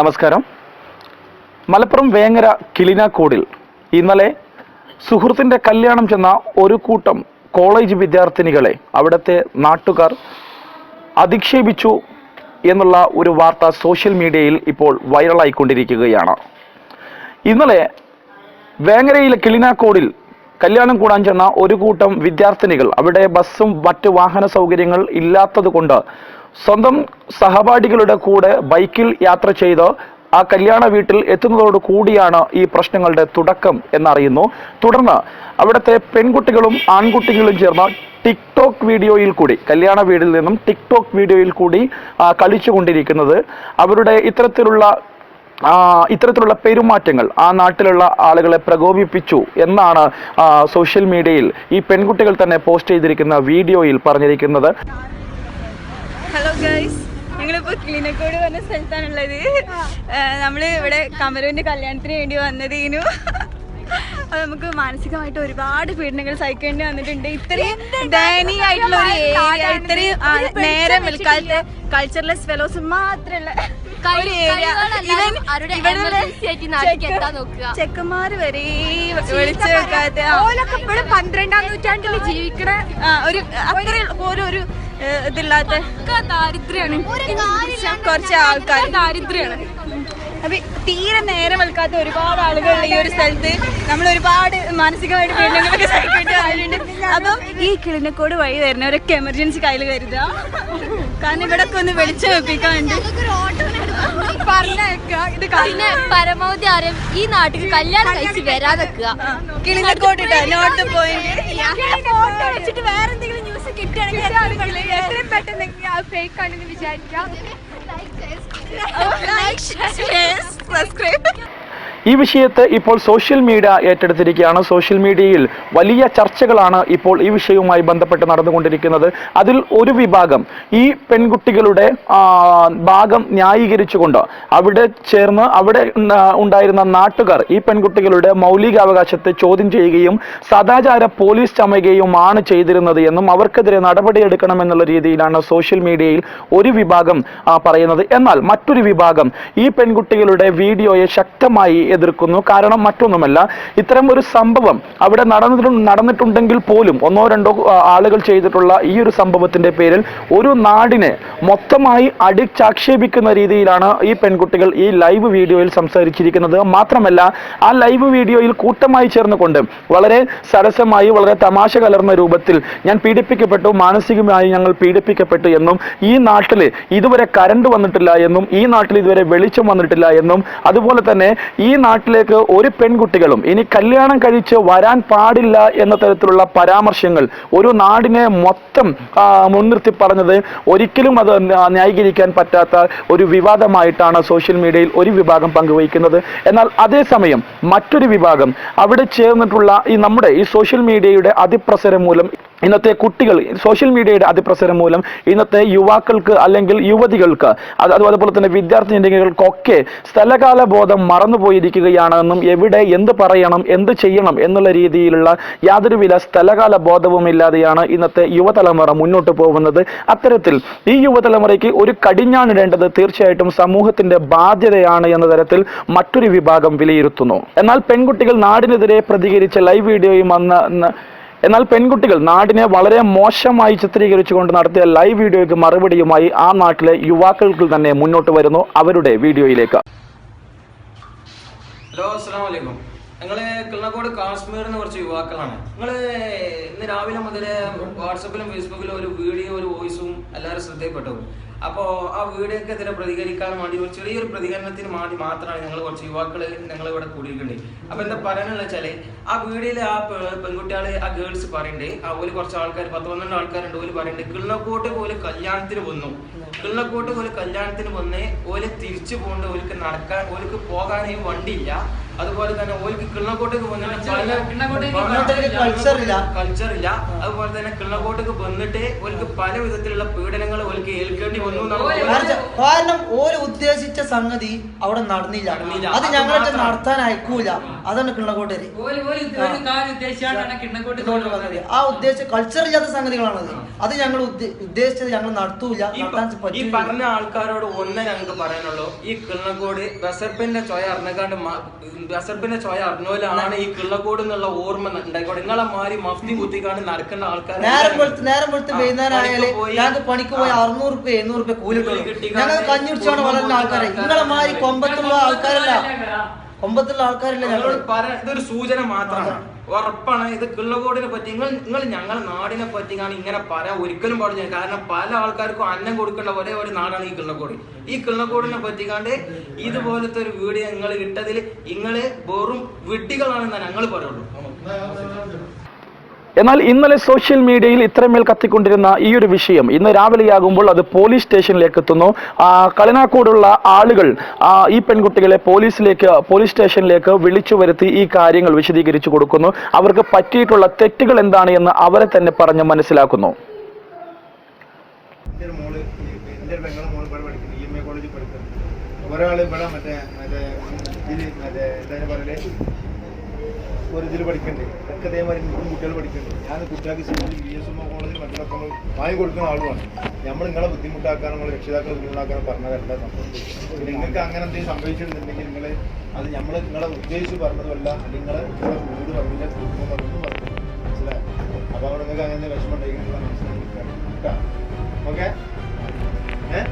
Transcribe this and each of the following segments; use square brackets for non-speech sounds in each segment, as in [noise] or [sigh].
നമസ്കാരം. മലപ്പുറം വേങ്ങര കിളിനാക്കോടിൽ ഇന്നലെ സുഹൃത്തിന്റെ കല്യാണം ചെന്ന ഒരു കൂട്ടം കോളേജ് വിദ്യാർത്ഥിനികളെ അവിടുത്തെ നാട്ടുകാർ അധിക്ഷേപിച്ചു എന്നുള്ള ഒരു വാർത്ത സോഷ്യൽ മീഡിയയിൽ ഇപ്പോൾ വൈറലായിക്കൊണ്ടിരിക്കുകയാണ്. ഇന്നലെ വേങ്ങരയിലെ കിളിനാക്കോടിൽ കല്യാണം കൂടാൻ ചെന്ന ഒരു കൂട്ടം വിദ്യാർത്ഥിനികൾ അവിടെ ബസ്സും മറ്റ് വാഹന സൗകര്യങ്ങൾ ഇല്ലാത്തത് കൊണ്ട് സ്വന്തം സഹപാഠികളുടെ കൂടെ ബൈക്കിൽ യാത്ര ചെയ്ത് ആ കല്യാണ വീട്ടിൽ എത്തുന്നതോട് കൂടിയാണ് ഈ പ്രശ്നങ്ങളുടെ തുടക്കം എന്നറിയുന്നു. തുടർന്ന് അവിടുത്തെ പെൺകുട്ടികളും ആൺകുട്ടികളും ചേർന്ന് ടിക്ടോക്ക് വീഡിയോയിൽ കൂടി കല്യാണ വീടിൽ നിന്നും ടിക്ടോക്ക് വീഡിയോയിൽ കൂടി കളിച്ചുകൊണ്ടിരിക്കുന്നത്. അവരുടെ ഇത്തരത്തിലുള്ള ഇത്തരത്തിലുള്ള പെരുമാറ്റങ്ങൾ ആ നാട്ടിലുള്ള ആളുകളെ പ്രകോപിപ്പിച്ചു എന്നാണ് സോഷ്യൽ മീഡിയയിൽ ഈ പെൺകുട്ടികൾ തന്നെ പോസ്റ്റ് ചെയ്തിരിക്കുന്ന വീഡിയോയിൽ പറഞ്ഞിരിക്കുന്നത്. ഹലോ ഗൈസ് ഞങ്ങളിപ്പോ കിളിനക്കോട് വന്ന സ്ഥലത്താണുള്ളത്. നമ്മൾ ഇവിടെ കമരുവിന്റെ കല്യാണത്തിന് വേണ്ടി വന്നതിനു. അത് നമുക്ക് മാനസികമായിട്ട് ഒരുപാട് പീഡനങ്ങൾ സഹിക്കേണ്ടി വന്നിട്ടുണ്ട്. ഇത്രയും ദയനീയമായിട്ടുള്ള ഒരു ഏരിയ ഇത്രയും നേരെ വെൽക്കാലത്തെ കൾച്ചറലെസ് ഫെലോസ് ഇവൻ ചെക്കന്മാര് വരെ വിളിച്ചു വെക്കാത്ത പന്ത്രണ്ടാം നൂറ്റാണ്ടിൽ ജീവിക്കണ ഒരു അത്ര ഒരു ഇതില്ലാത്ത ദാരിദ്ര്യാണ് കുറച്ച് ആൾക്കാർ ദാരിദ്ര്യാണ് അപ്പൊ തീരെ നേരം വെൽക്കാത്ത ഒരുപാട് ആളുകൾ ഈ ഒരു സ്ഥലത്ത്. നമ്മൾ ഒരുപാട് മാനസികമായിട്ട് പീഡനങ്ങളൊക്കെ സഹിക്കേണ്ടി അപ്പം ഈ കിളിനക്കോട് വഴി വരുന്നവരൊക്കെ എമർജൻസി കയ്യിൽ കരുതുക. കാരണം ഇവിടെ ഒക്കെ ഒന്ന് വെളിച്ചം വെപ്പിക്കാൻ പറഞ്ഞേക്ക ഇത് പിന്നെ പരമാവധി ആരും ഈ നാട്ടിൽ കല്യാണം കഴിച്ച് വരാതെ കിളിനക്കോട്ട് നോട്ട് പോയിന്റ്. വെച്ചിട്ട് വേറെ ന്യൂസ് കിട്ടുകയാണെങ്കിൽ എത്രയും പെട്ടെന്ന് ഫേക്ക് ആണെന്ന് വിചാരിക്കാം. [laughs] സബ്സ്ക്രൈബ് ഈ വിഷയത്തെ ഇപ്പോൾ സോഷ്യൽ മീഡിയ ഏറ്റെടുത്തിരിക്കുകയാണ്. സോഷ്യൽ മീഡിയയിൽ വലിയ ചർച്ചകളാണ് ഇപ്പോൾ ഈ വിഷയവുമായി ബന്ധപ്പെട്ട് നടന്നുകൊണ്ടിരിക്കുന്നത്. അതിൽ ഒരു വിഭാഗം ഈ പെൺകുട്ടികളുടെ ഭാഗം ന്യായീകരിച്ചുകൊണ്ട് അവിടെ ചേർന്ന് അവിടെ ഉണ്ടായിരുന്ന നാട്ടുകാർ ഈ പെൺകുട്ടികളുടെ മൗലികാവകാശത്തെ ചോദ്യം ചെയ്യുകയും സദാചാര പോലീസ് ചമയുകയുമാണ് ചെയ്തിരുന്നത് എന്നും അവർക്കെതിരെ നടപടിയെടുക്കണമെന്നുള്ള രീതിയിലാണ് സോഷ്യൽ മീഡിയയിൽ ഒരു വിഭാഗം പറയുന്നത്. എന്നാൽ മറ്റൊരു വിഭാഗം ഈ പെൺകുട്ടികളുടെ വീഡിയോയെ ശക്തമായി എതിർക്കുന്നു. കാരണം മറ്റൊന്നുമല്ല ഇത്തരം ഒരു സംഭവം അവിടെ നടന്നിട്ടു നടന്നിട്ടുണ്ടെങ്കിൽ പോലും ഒന്നോ രണ്ടോ ആളുകൾ ചെയ്തിട്ടുള്ള ഈ ഒരു സംഭവത്തിന്റെ പേരിൽ ഒരു നാടിനെ മൊത്തമായി അടിച്ചാക്ഷേപിക്കുന്ന രീതിയിലാണ് ഈ പെൺകുട്ടികൾ ഈ ലൈവ് വീഡിയോയിൽ സംസാരിച്ചിരിക്കുന്നത്. മാത്രമല്ല ആ ലൈവ് വീഡിയോയിൽ കൂട്ടമായി ചേർന്നുകൊണ്ട് വളരെ സരസമായി വളരെ തമാശ കലർന്ന രൂപത്തിൽ ഞാൻ പീഡിപ്പിക്കപ്പെട്ടു മാനസികമായി ഞങ്ങൾ പീഡിപ്പിക്കപ്പെട്ടു എന്നും ഈ നാട്ടിൽ ഇതുവരെ കരണ്ട് വന്നിട്ടില്ല എന്നും ഈ നാട്ടിൽ ഇതുവരെ വെളിച്ചം വന്നിട്ടില്ല എന്നും അതുപോലെ തന്നെ ഈ നാട്ടിലേക്ക് ഒരു പെൺകുട്ടികളും ഇനി കല്യാണം കഴിച്ച് വരാൻ പാടില്ല എന്ന തരത്തിലുള്ള പരാമർശങ്ങൾ ഒരു നാടിനെ മൊത്തം മുൻനിർത്തി പറഞ്ഞത് ഒരിക്കലും അത് ന്യാ- ന്യായീകരിക്കാൻ പറ്റാത്ത ഒരു വിവാദമായിട്ടാണ് സോഷ്യൽ മീഡിയയിൽ ഒരു വിഭാഗം പങ്കുവയ്ക്കുന്നത്. എന്നാൽ അതേസമയം മറ്റൊരു വിഭാഗം അവിടെ ചേർന്നിട്ടുള്ള ഈ നമ്മുടെ ഈ സോഷ്യൽ മീഡിയയുടെ അതിപ്രസരം മൂലം ഇന്നത്തെ കുട്ടികൾ സോഷ്യൽ മീഡിയയുടെ അതിപ്രസരം മൂലം ഇന്നത്തെ യുവാക്കൾക്ക് അല്ലെങ്കിൽ യുവതികൾക്ക് അത് അതുപോലെ തന്നെ വിദ്യാർത്ഥി വിദ്യാർത്ഥിനികൾക്കൊക്കെ സ്ഥലകാല ബോധം മറന്നുപോയിരിക്കുകയാണെന്നും എവിടെ എന്ത് പറയണം എന്ത് ചെയ്യണം എന്നുള്ള രീതിയിലുള്ള യാതൊരു വില സ്ഥലകാല ബോധവുമില്ലാതെയാണ് ഇന്നത്തെ യുവതലമുറ മുന്നോട്ട് പോകുന്നത്. അത്തരത്തിൽ ഈ യുവതലമുറയ്ക്ക് ഒരു കടിഞ്ഞാണിടേണ്ടത് തീർച്ചയായിട്ടും സമൂഹത്തിന്റെ ബാധ്യതയാണ് എന്ന തരത്തിൽ മറ്റൊരു വിഭാഗം വിലയിരുത്തുന്നു. എന്നാൽ പെൺകുട്ടികൾ നാടിനെതിരെ പ്രതികരിച്ച ലൈവ് വീഡിയോയും അന്ന് എന്നാൽ പെൺകുട്ടികൾ നാടിനെ വളരെ മോശമായി ചിത്രീകരിച്ചുകൊണ്ട് നടത്തിയ ലൈവ് വീഡിയോയ്ക്ക് മറുപടിയുമായി ആ നാട്ടിലെ യുവാക്കൾക്ക് തന്നെ മുന്നോട്ട് വരുന്നു അവരുടെ വീഡിയോയിലേക്ക്. السلام عليكم. ഞങ്ങൾ കിള്ളക്കോട് കാശ്മീർ എന്ന് കുറച്ച് യുവാക്കളാണ്. നിങ്ങൾ ഇന്ന് രാവിലെ മുതൽ വാട്സപ്പിലും ഫേസ്ബുക്കിലും ഒരു വീഡിയോ ഒരു വോയിസും എല്ലാവരും ശ്രദ്ധയിൽപ്പെട്ടു. അപ്പോ ആ വീഡിയോക്കെതിരെ പ്രതികരിക്കാൻ വേണ്ടി ഒരു ചെറിയൊരു പ്രതികരണത്തിന് വേണ്ടി മാത്രമാണ് ഞങ്ങൾ കുറച്ച് യുവാക്കൾ ഞങ്ങൾ ഇവിടെ കൂടിയിരിക്കുന്നത് അപ്പൊ എന്താ പറയാനുള്ള വെച്ചാൽ ആ വീഡിയോയിൽ ആ പെൺകുട്ടികൾ ആ ഗേൾസ് പറയുന്നുണ്ട് ആ ഒരു കുറച്ച് ആൾക്കാർ പത്ത് പന്ത്രണ്ട് ആൾക്കാരുണ്ട് ഓൽ പറയുന്നുണ്ട് കിള്ളക്കോട്ട് പോലെ കല്യാണത്തിന് വന്നു. കിള്ളക്കോട്ട് പോലെ കല്യാണത്തിന് വന്ന് ഓൽ തിരിച്ചു പോകേണ്ട. ഓലിക്ക് നടക്കാൻ ഓലിക്ക് പോകാനേ വണ്ടിയില്ല. അതുപോലെ തന്നെ ഓൽക്ക് കിണ്ണക്കോട്ടേക്ക് വന്നിട്ട്. കൾച്ചർ ഇല്ല. അതുപോലെ തന്നെ കിണ്ണക്കോട്ടേക്ക് വന്നിട്ട് ഓൽക്ക് പല വിധത്തിലുള്ള പീഡനങ്ങൾ ഓൽക്ക് ഏൽക്കേണ്ടി വന്നു എന്നാണ് കാരണം- ഓര് ഉദ്ദേശിച്ച സംഗതി അവിടെ നടന്നില്ല. അത് ഞങ്ങളെ നടത്താൻ അയക്കൂല. അതാണ് കിണ്ണക്കോട്ടേരി. ആ. ഉദ്ദേശം കൾച്ചർ ഇല്ലാത്ത സംഗതികളാണത് അത്. ഞങ്ങൾ ഉദ്ദേശിച്ചത് ഞങ്ങൾ നടത്തൂല. ഈ പറഞ്ഞ ആൾക്കാരോട് ഒന്നേ ഞങ്ങൾക്ക് പറയാനുള്ളൂ. ഈ കിള്ളക്കോട് ബസർപ്പിന്റെ ചോയ അറിഞ്ഞക്കാണ്ട് ബസർപ്പിന്റെ ചോയ അറിഞ്ഞോലാണ് ഈ കിള്ളക്കോട് എന്നുള്ള ഓർമ്മ ഉണ്ടായിക്കോട്ടെ. നിങ്ങളെ മാറി മഫ്തി കുത്തിക്കാണ്ട് നടക്കുന്ന ആൾക്കാർ നേരം വെളുത്ത് നേരം വെളുത്ത് വൈകുന്നേരം ആയാൽ പണിക്ക് പോയി. ഞങ്ങൾക്ക് പണിക്ക് പോയി രൂപ അറുന്നൂറ് റുപ്യ എണ്ണൂറ് റുപ്യ കൂലി കിട്ടി കിട്ടും ഞങ്ങൾ കഞ്ഞി കുടിച്ചാണ് വളരുന്ന ആൾക്കാരെ നിങ്ങളെ മാറി കൊമ്പത്തുള്ള ആൾക്കാരല്ല. കൊമ്പത്തുള്ള ആൾക്കാരില്ല ഞങ്ങൾ ഇതൊരു സൂചന മാത്രമാണ്. ഉറപ്പാണ് ഇത് കിള്ളകോടിനെ പറ്റി നിങ്ങൾ നിങ്ങൾ ഞങ്ങളെ നാടിനെ പറ്റി കാണി ഇങ്ങനെ പറയാൻ ഒരിക്കലും പാടില്ല. കാരണം പല ആൾക്കാർക്കും അന്നം കൊടുക്കേണ്ട ഒരേ ഒരു നാടാണ് ഈ കിള്ളക്കോട് ഈ കിള്ളക്കോടിനെ പറ്റിക്കാണ്ട് ഇതുപോലത്തെ ഒരു വീഡിയോ നിങ്ങൾ ഇട്ടതിൽ നിങ്ങൾ വെറും വിട്ടികളാണെന്നാണ് ഞങ്ങൾ പറയുള്ളൂ. എന്നാൽ ഇന്നലെ സോഷ്യൽ മീഡിയയിൽ ഇത്രമേൽ കത്തിക്കൊണ്ടിരുന്ന ഈ ഒരു വിഷയം ഇന്ന് രാവിലെയാകുമ്പോൾ അത് പോലീസ് സ്റ്റേഷനിലേക്ക് എത്തുന്നു. കളനാക്കോടുള്ള ആളുകൾ ഈ പെൺകുട്ടികളെ പോലീസിലേക്ക് പോലീസ് സ്റ്റേഷനിലേക്ക് വിളിച്ചു വരുത്തി ഈ കാര്യങ്ങൾ വിശദീകരിച്ചു കൊടുക്കുന്നു. അവർക്ക് പറ്റിയിട്ടുള്ള തെറ്റുകൾ എന്താണ് എന്ന് അവരെ തന്നെ പറഞ്ഞ് മനസ്സിലാക്കുന്നു. പഠിക്കുന്നു. ഒരാൾ ഇവിടെ മറ്റേ മറ്റേ മറ്റേ ഒരു ഇതിൽ പഠിക്കുന്നുണ്ട് ഒക്കെ ഇതേമാതിരി കുട്ടികൾ പഠിക്കുന്നുണ്ട് ഞാൻ കുട്ടികൾക്ക് സ്കൂളിൽ വി എസ് എം കോളേജിൽ മറ്റുള്ളൊക്കെ നമ്മൾ വാങ്ങി കൊടുക്കുന്ന ആളുമാണ്. നമ്മൾ നിങ്ങളെ ബുദ്ധിമുട്ടാക്കാനും നമ്മൾ രക്ഷിതാക്കളെ ബുദ്ധിമുട്ടാക്കാനും പറഞ്ഞതല്ല സംഭവം നിങ്ങൾക്ക് അങ്ങനെ എന്തെങ്കിലും സംഭവിച്ചിട്ടുണ്ടെങ്കിൽ നിങ്ങൾ അത് നമ്മൾ നിങ്ങളെ ഉദ്ദേശിച്ച് പറഞ്ഞതുമല്ല നിങ്ങളെ നിങ്ങളെ വീട് പറഞ്ഞില്ല കുടുംബം പറഞ്ഞു മനസ്സിലായോ? അപ്പോൾ അവിടെ നിങ്ങൾക്ക് അങ്ങനെ വിഷമം ഉണ്ടെങ്കിൽ മനസ്സിലാക്കി ഓക്കെ? ഏഹ്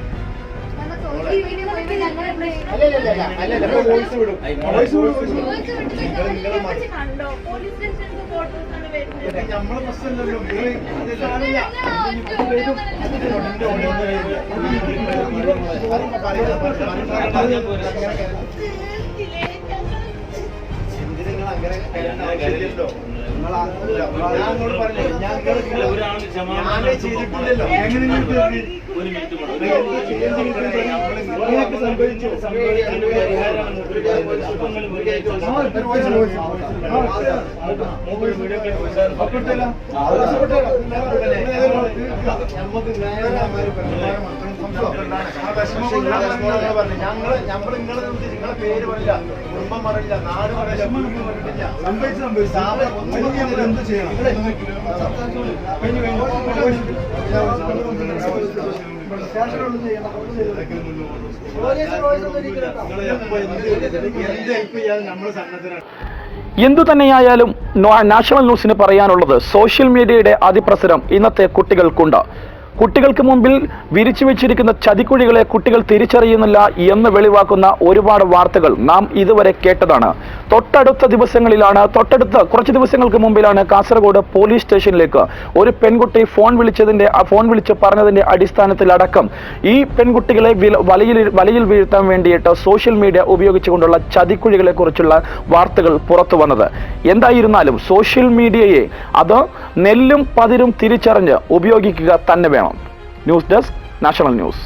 നമ്മളെ പ്രശ്നമല്ലല്ലോ നിങ്ങൾ സംഭവിച്ചു? ഞങ്ങൾ ഞമ്മൾ നിങ്ങളെ നിങ്ങളെ പേര് പറയില്ല. കുടുംബം പറയില്ല. നാട് പറയില്ല. ചെയ്യണം എന്ത് തന്നെയായാലും നാഷണൽ ന്യൂസിന് പറയാനുള്ളത് സോഷ്യൽ മീഡിയയുടെ അതിപ്രസരം ഇന്നത്തെ കുട്ടികൾക്കുണ്ട്. കുട്ടികൾക്ക് മുമ്പിൽ വിരിച്ചു വെച്ചിരിക്കുന്ന ചതിക്കുഴികളെ കുട്ടികൾ തിരിച്ചറിയുന്നില്ല എന്ന് വെളിവാക്കുന്ന ഒരുപാട് വാർത്തകൾ നാം ഇതുവരെ കേട്ടതാണ്. തൊട്ടടുത്ത ദിവസങ്ങളിലാണ് തൊട്ടടുത്ത കുറച്ച് ദിവസങ്ങൾക്ക് മുമ്പിലാണ് കാസർഗോഡ് പോലീസ് സ്റ്റേഷനിലേക്ക് ഒരു പെൺകുട്ടി ഫോൺ വിളിച്ചതിന്റെ ഫോൺ വിളിച്ച് പറഞ്ഞതിന്റെ അടിസ്ഥാനത്തിലടക്കം ഈ പെൺകുട്ടികളെ വലയിൽ വലയിൽ വീഴ്ത്താൻ വേണ്ടിയിട്ട് സോഷ്യൽ മീഡിയ ഉപയോഗിച്ചുകൊണ്ടുള്ള ചതിക്കുഴികളെ കുറിച്ചുള്ള വാർത്തകൾ പുറത്തു വന്നത്. എന്തായിരുന്നാലും സോഷ്യൽ മീഡിയയെ അത് നെല്ലും പതിരും തിരിച്ചറിഞ്ഞ് ഉപയോഗിക്കുക തന്നെ വേണം. News desk national news